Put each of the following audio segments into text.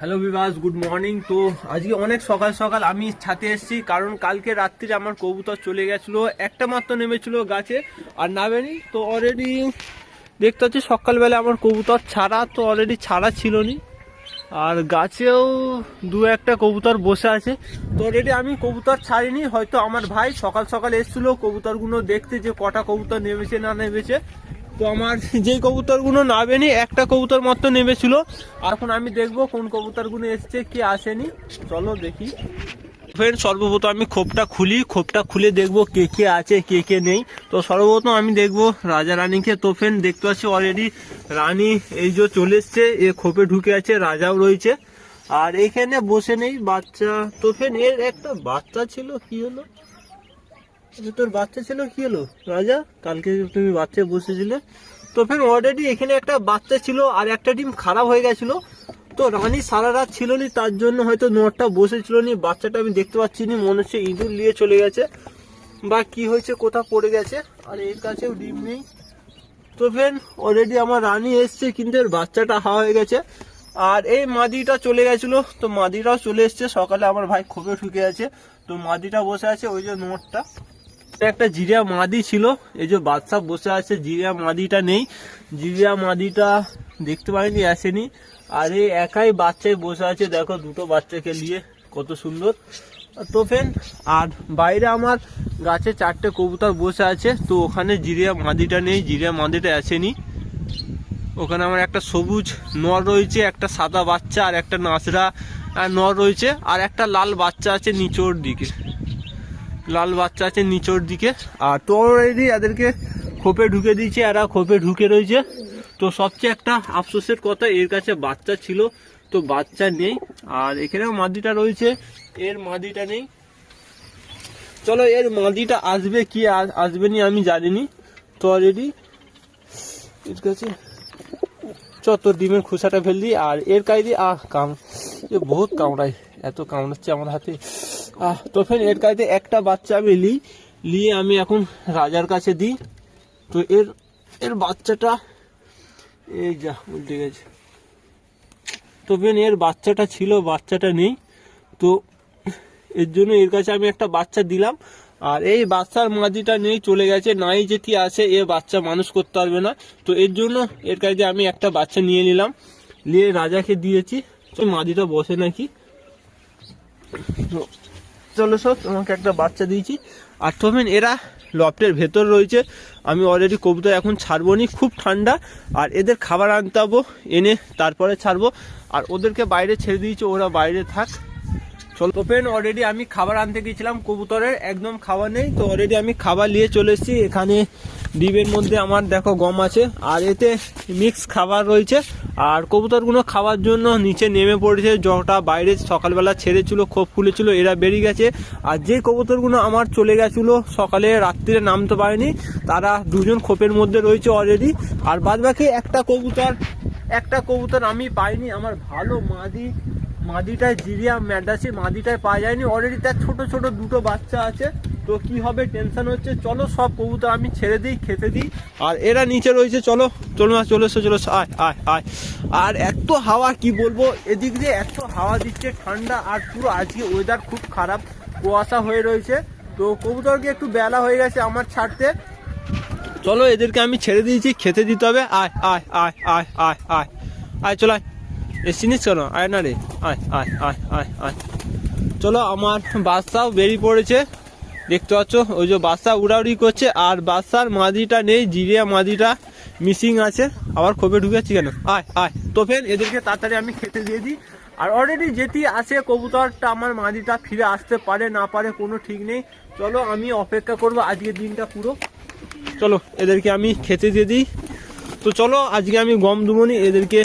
Hello Bibhas good morning তো আজকে অনেক সকাল সকাল আমি ছাতে এসেছি, কারণ কালকে রাত্রিরে আমার কবুতর চলে গেছিল, একটা মাত্র নেমেছিল গাছে আর নামেনি। তো অলরেডি দেখতে হচ্ছে সকালবেলা আমার কবুতর ছাড়া, তো অলরেডি ছাড়া ছিল নি আর গাছেও দু একটা কবুতর বসে আছে। তো অলরেডি আমি কবুতর ছাড়িনি, হয়তো আমার ভাই সকাল সকাল এসেছিল কবুতরগুলো দেখতে যে কটা কবুতর নেমেছে না নেমেছে। তো আমার যেই কবুতরগুলো নামেনি, একটা কবুতর মাত্র নেমেছিল। এখন আমি দেখব কোন কবুতরগুলো এসছে, কি আসেনি। চলো দেখি। ফ্রেন্ড সর্বপ্রথম আমি খোপটা খুলি। খোপটা খুলে দেখব কে কে আছে, কে কে নেই। তো সর্বপ্রথম আমি দেখব রাজা রানীকে। তো ফ্রেন্ড দেখতে পাচ্ছি অলরেডি রানী এই যে চলে এসছে, এ খোপে ঢুকে আছে, রাজাও রয়েছে। আর এখানে বসে নেই বাচ্চা। তো ফ্রেন্ড এর একটা বাচ্চা ছিল, কি হলো? তোর বাচ্চা ছিল, কি হলো? রাজা, কালকে তুমি বাচ্চা বসেছিলে। তো ফের অলরেডি এখানে একটা বাচ্চা ছিল আর একটা ডিম খারাপ হয়ে গেছিল। তো রানী সারা রাত ছিল নি তার জন্য হয়তো নোটটা বসেছিল নি বাচ্চাটা আমি দেখতে পাচ্ছি নি মনে হচ্ছে ইঁদুর নিয়ে চলে গেছে। বা কি হয়েছে কোথা পড়ে গেছে, আর এর কাছেও ডিম নেই। তো ফেন অলরেডি আমার রানী এসছে, কিন্তু এর বাচ্চাটা হাওয়া হয়ে গেছে। আর এই মাদিটা চলে গেছিল, তো মাদিটাও চলে এসছে। সকালে আমার ভাই খুবই ঢুকে আছে। তো মাদিটা বসে আছে, ওই যে নোটটা। একটা জিরিয়া মাদি ছিল। এই যে বাদশা বসে আছে জিরিয়া মাদিটা নেই। জিরিয়া মাদিটা দেখতে পাইনি আসেনি। আর এই একাই বাচ্চাই বসে আছে দেখো দুটো বাচ্চাকে নিয়ে কত সুন্দর। তো ফেন আর বাইরে আমার গাছে চারটে কবুতর বসে আছে তো ওখানে জিরিয়া মাদিটা নেই জিরিয়া মাদিটা আসেনি। ওখানে আমার একটা সবুজ নর রয়েছে একটা সাদা বাচ্চা আর একটা আহ, নর রয়েছে আর একটা লাল বাচ্চা আছে নিচোর দিকে। লাল বাচ্চা আছে নিচোর দিকে। আর তো অলরেডি এদেরকে খোপে ঢুকে দিয়েছে, এরা খোপে ঢুকে রয়েছে। তো সবচেয়ে একটা আফসোসের কথা, এর কাছে বাচ্চা ছিল, তো বাচ্চা নেই। আর এখানেও মাদিটা রয়েছে, এর মাদিটা নেই। চলো, এর মাদিটা আসবে কি আসবে নি আমি জানিনি। তো অলরেডি এর কাছে চ তোর ডিমের খোসাটা ফেল দিই আর এর কায়দি আহ, কাম, এ বহুত কামড়াই এত কামড়াচ্ছে আমার হাতে। তো ফের এর কাছে একটা বাচ্চা আমি নিই নিয়ে আমি এখন রাজার কাছে দিই। তো এর এর বাচ্চাটা, এই যা, উল্টে গেছে। তো ফের এর বাচ্চাটা ছিল, বাচ্চাটা নেই। তো এর জন্য এর কাছে আমি একটা বাচ্চা দিলাম। আর এই বাচ্চার মাদিটা নেই, চলে গেছে। নাই যেটি আছে, এ বাচ্চা মানুষ করতে পারবে না। তো এর জন্য এর কাছে আমি একটা বাচ্চা নিয়ে নিলাম। নিয়ে রাজাকে দিয়েছি। তো মাদিটা বসে নাকি। সব তোমাকে একটা বাচ্চা দিয়েছি। আর তোমেন এরা লফটের ভেতর রয়েছে। আমি অলরেডি কবুতর এখন ছাড়বো নি খুব ঠান্ডা। আর এদের খাবার আনতে হব এনে তারপরে ছাড়বো। আর ওদেরকে বাইরে ছেড়ে দিয়েছি, ওরা বাইরে থাক। চল। তোপেন অলরেডি আমি খাবার আনতে গিয়েছিলাম কবুতরের, একদম খাবার নেই। তো অলরেডি আমি খাবার নিয়ে চলে এসেছি, এখানে ডিবের মধ্যে আমার দেখো গম আছে, আর এতে মিক্স খাবার রয়েছে। আর কবুতরগুলো খাওয়ার জন্য নিচে নেমে পড়েছে, জটা বাইরে সকালবেলা ছেড়েছিল, খোপ খুলেছিল, এরা বেরিয়ে গেছে। আর যে কবুতরগুলো আমার চলে গেছিল সকালে, রাত্রিরে নামতে পারেনি, তারা দুজন খোপের মধ্যে রয়েছে অলরেডি আর বাদ বাকি একটা কবুতর একটা কবুতর আমি পাইনি, আমার ভালো মাদি মাদিটায় জিরিয়া ম্যাডাসি মাদিটায় পাওয়া যায়নি। অলরেডি তার ছোট ছোট দুটো বাচ্চা আছে। তো কি হবে টেনশন হচ্ছে। চলো সব কবুতর আমি ছেড়ে দিই, খেতে দিই। আর এরা নিচে রয়েছে, চলো। চলো না, চলে এসো, চলো আয় আয় আয়। আর এত হাওয়া, কি বলব? এদিক দিয়ে এত হাওয়া দিচ্ছে, ঠান্ডা। আর পুরো আজকে ওয়েদার খুব খারাপ। কুয়াশা হয়ে রয়েছে। তো কবুতরকে একটু বেলা হয়ে গেছে আমার ছাড়তে। চলো, এদেরকে আমি ছেড়ে দিয়েছি। খেতে দিতে হবে। আয় আয় আয় আয় আয় আয়। আয়, চলো, আয়। এসছিনিস কেন? আয় না রে। আয় আয় আয় আয় আয়। চলো, আমার বাচ্চাও বেরিয়ে পড়েছে। দেখতে পাচ্ছ, ওই যে বাচ্চা উড়াউড়ি করছে, আর বাচ্চার মাদিটা নেই, জিরিয়া মাদিটা মিসিং আছে। আবার খোপে ঢুকেছি কেন? আয় আয়। তো ফের এদেরকে তাড়াতাড়ি আমি খেতে দিয়ে দিই। আর অলরেডি যেটি আছে, কবুতরটা আমার মাদিটা ফিরে আসতে পারে, না পারে, কোনো ঠিক নেই। চলো, আমি অপেক্ষা করব, আজকের দিনটা পুরো। চলো, এদেরকে আমি খেতে দিয়ে দিই। তো চলো, আজকে আমি গম দুমনি এদেরকে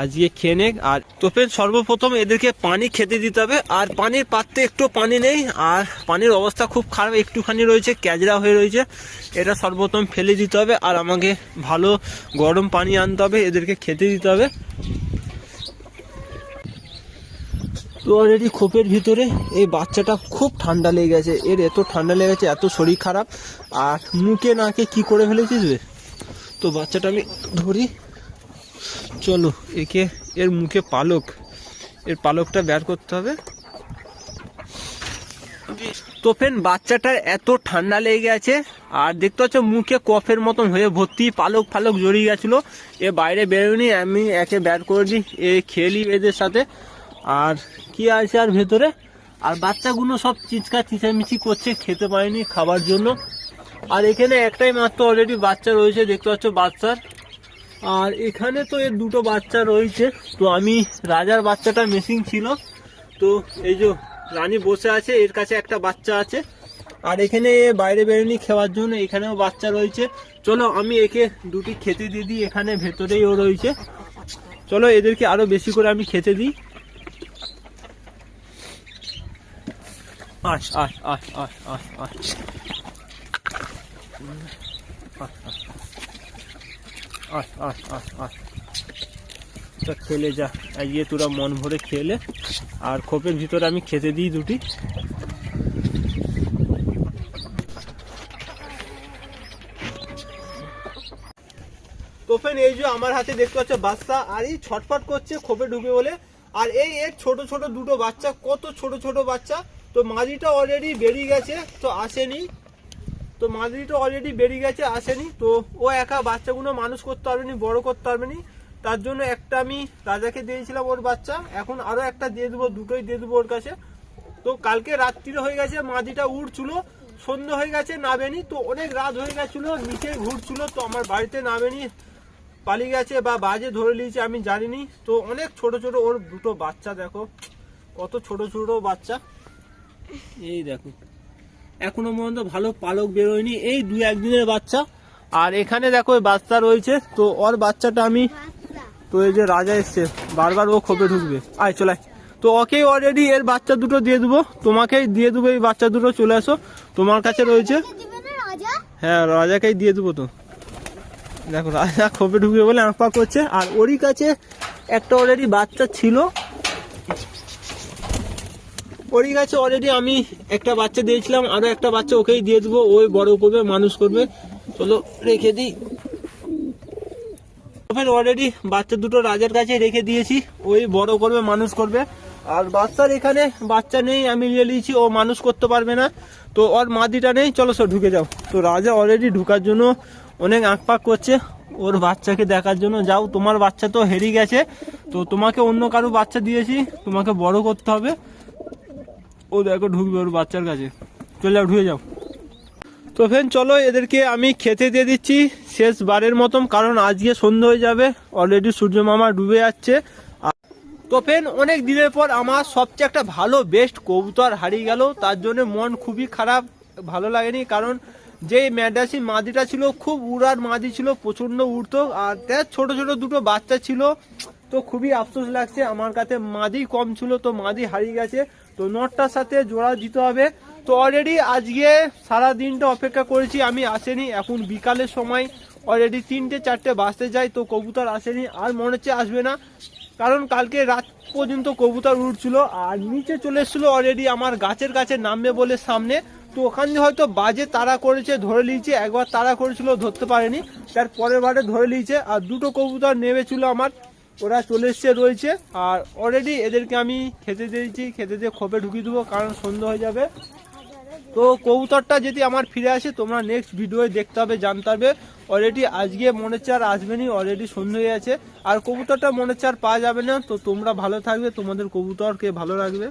আজকে খেয়ে নেক। আর তোপেন সর্বপ্রথম এদেরকে পানি খেতে দিতে হবে। আর পানির পাত্রে একটু পানি নেই। আর পানির অবস্থা খুব খারাপ। একটুখানি রয়েছে, ক্যাজরা হয়ে রয়েছে। এটা সর্বপ্রথম ফেলে দিতে হবে। আর আমাকে ভালো গরম পানি আনতে হবে। এদেরকে খেতে দিতে হবে। তো অলরেডি খোপের ভিতরে এই বাচ্চাটা খুব ঠান্ডা লেগে গেছে। এর এত ঠান্ডা লেগেছে এত শরীর খারাপ। আর মুখে নাকে কি করে ফেলেছিস তো বাচ্চাটা আমি ধরি। চলো, একে এর মুখে পালক। এর পালকটা বের করতে হবে। তো ফেন বাচ্চাটার এত ঠান্ডা লেগে গেছে, আর দেখতে পাচ্ছ মুখে কফের মতন হয়ে ভর্তি পালক ফালক জড়িয়ে গেছিল। এ বাইরে বেরোয়নি, আমি একে বের করে দিই, এ খেলি এদের সাথে। আর কি আছে আর ভেতরে? আর বাচ্চাগুলো সব চিৎকার চিচামিচি করছে, খেতে পারেনি খাবার জন্য। আর এখানে একটাই মাত্র অলরেডি বাচ্চা রয়েছে, দেখতে পাচ্ছ বাচ্চার। আর এখানে তো এর দুটো বাচ্চা রয়েছে। তো আমি রাজার বাচ্চাটা মিসিং ছিল। তো এই যে রানী বসে আছে, এর কাছে একটা বাচ্চা আছে। আর এখানে বাইরে বেরোনি খাওয়ার জন্য, এখানেও বাচ্চা রয়েছে। চলো আমি একে দুটি খেতে দিয়ে দিই, এখানে ভেতরেই ও রয়েছে। চলো এদেরকে আরও বেশি করে আমি খেতে দিই। আস আস আস আস আস আস আস তো খেলে যা। আজকে তোরা মন ভরে খেলে। আর খোপের ভিতরে আমি খেতে দিই দুটি। তোফেন এই যে আমার হাতে দেখতে পাচ্ছ বাচ্চা, আর এই ছটফট করছে খোপে ঢুকে বলে। আর এই এর ছোট ছোট দুটো বাচ্চা, কত ছোট ছোট বাচ্চা। তো মাঝিটা অলরেডি বেরিয়ে গেছে, তো আসেনি। তো মাদুরি তো অলরেডি বেরিয়ে গেছে, আসেনি। তো ও একা বাচ্চাগুলো মানুষ করতে পারবে নি, বড় করতে পারবে নি। তার জন্য একটা আমি রাজাকে দিয়েছিলাম ওর বাচ্চা। এখন আরও একটা দিয়ে দেবো, দুটোই দিয়ে দেবো ওর কাছে। তো কালকে রাত্রিরে হয়ে গেছে, মাঝিটা উড়ছিল সন্ধ্যে হয়ে গেছে, নামেনি। তো অনেক রাত হয়ে গেছিল, নিচে ঘুরছিল, তো আমার বাড়িতে নামেনি। পালিয়ে গেছে বা বাজে ধরে নিয়েছে, আমি জানিনি। তো অনেক ছোট ছোট ওর দুটো বাচ্চা, দেখো। কত ছোট ছোট বাচ্চা। এই দেখো। এখনও পর্যন্ত ভালো পালক বেরোয়নি। এই দু একদিনের বাচ্চা। আর এখানে দেখো ওই বাচ্চা রয়েছে। তো ওর বাচ্চাটা আমি তো এই যে রাজা এসছে বারবার ও খোপে ঢুকবে। আয় চলাই তো ওকেই অলরেডি এর বাচ্চা দুটো দিয়ে দেবো। তোমাকেই দিয়ে দেবো এই বাচ্চা দুটো চলে আসো। তোমার কাছে রয়েছে হ্যাঁ রাজাকেই দিয়ে দেবো তো। দেখো রাজা খোপে ঢুকবে বলে আঁকপা করছে। আর ওরই কাছে একটা অলরেডি বাচ্চা ছিল। ওরই কাছে অলরেডি আমি একটা বাচ্চা দিয়েছিলাম, আরও একটা বাচ্চা ওকেই দিয়ে দেবো, ওই বড় করবে, মানুষ করবে। চলো, রেখে দিই। অলরেডি বাচ্চা দুটো রাজার কাছে রেখে দিয়েছি, ওই বড় করবে, মানুষ করবে। আর বাচ্চার এখানে বাচ্চা নেই, আমি নিয়ে নিয়েছি, ও মানুষ করতে পারবে না। তো ওর মাদিটা নেই, চলো সব ঢুকে যাও। তো রাজা অলরেডি ঢুকার জন্য অনেক আঁকপাক করছে ওর বাচ্চাকে দেখার জন্য। যাও, তোমার বাচ্চা তো হেরিয়ে গেছে, তো তোমাকে অন্য কারও বাচ্চা দিয়েছি, তোমাকে বড় করতে হবে। ও দেখো ঢুকবে ওর বাচ্চার কাছে। চলে যাও, ঢুকে যাও। তো ফেন চলো এদেরকে আমি খেতে দিয়ে দিচ্ছি শেষ বারের মতন, কারণ আজকে সন্ধ্যে হয়ে যাবে। অলরেডি সূর্য মামা ডুবে যাচ্ছে। তো ফেন অনেক দিনের পর আমার সবচেয়ে একটা ভালো বেস্ট কবুতর হারিয়ে গেল। তার জন্য মন খুবই খারাপ, ভালো লাগেনি, কারণ যে ম্যাডাসি মাদিটা ছিল, খুব উড়ার মাদি ছিল, প্রচণ্ড উড়তো। আর তার ছোট ছোট দুটো বাচ্চা ছিল। তো খুবই আফসোস লাগছে, আমার কাছে মাদি কম ছিল, তো মাদি হারিয়ে গেছে। তো নটটার সাথে জোড়া দিতে হবে। তো অলরেডি আজকে সারা দিনটা অপেক্ষা করেছি, আমি আসেনি। এখন বিকালের সময় অলরেডি তিনটে, চারটে বাজতে যাই তো কবুতর আসেনি। আর মনে হচ্ছে আসবে না, কারণ কালকে রাত পর্যন্ত কবুতর উঠছিল, আর নিচে চলে এসেছিল অলরেডি আমার গাছের কাছে নামবে বলে সামনে। তো ওখান হয়তো বাজে তারা করেছে, ধরে নিয়েছে, একবার তারা করেছিল, ধরতে পারেনি। তার পরের বারে ধরে নিয়েছে, আর দুটো কবুতর নেমেছিল আমার। ওরা চলে এসছে রয়েছে। আর অলরেডি এদেরকে আমি খেতে দিয়েছি, খেতে দিয়ে খোপে ঢুকিয়ে দেবো, কারণ সন্ধ্যা হয়ে যাবে। তো কবুতরটা যদি আমার ফিরে আসে, তোমরা নেক্সট ভিডিওয়ে দেখতে হবে, জানতে হবে। অলরেডি আজকে মনে চার আর আসবেনি অলরেডি সন্ধ্যে হয়ে আছে। আর কবুতরটা মনে হচ্ছে আর পাওয়া যাবে না, তো তোমরা ভালো থাকবে, তোমাদের কবুতরকে ভালো রাখবে।